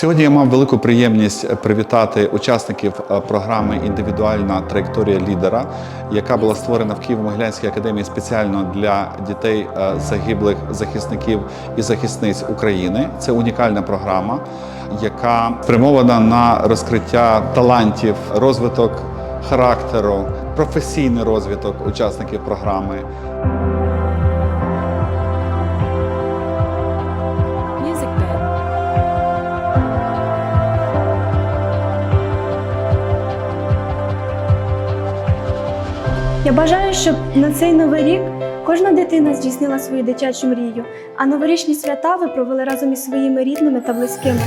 Сьогодні я мав велику приємність привітати учасників е, програми Індивідуальна траєкторія лідера, яка була створена в Києво-Могилянській академії спеціально для дітей е, загиблих захисників і захисниць України. Це унікальна програма, яка спрямована на розкриття талантів, розвиток характеру, професійний розвиток учасників програми. Я бажаю, щоб на цей новий рік кожна дитина здійснила свою дитячу мрію, а новорічні свята ви провели разом із своїми рідними та близькими.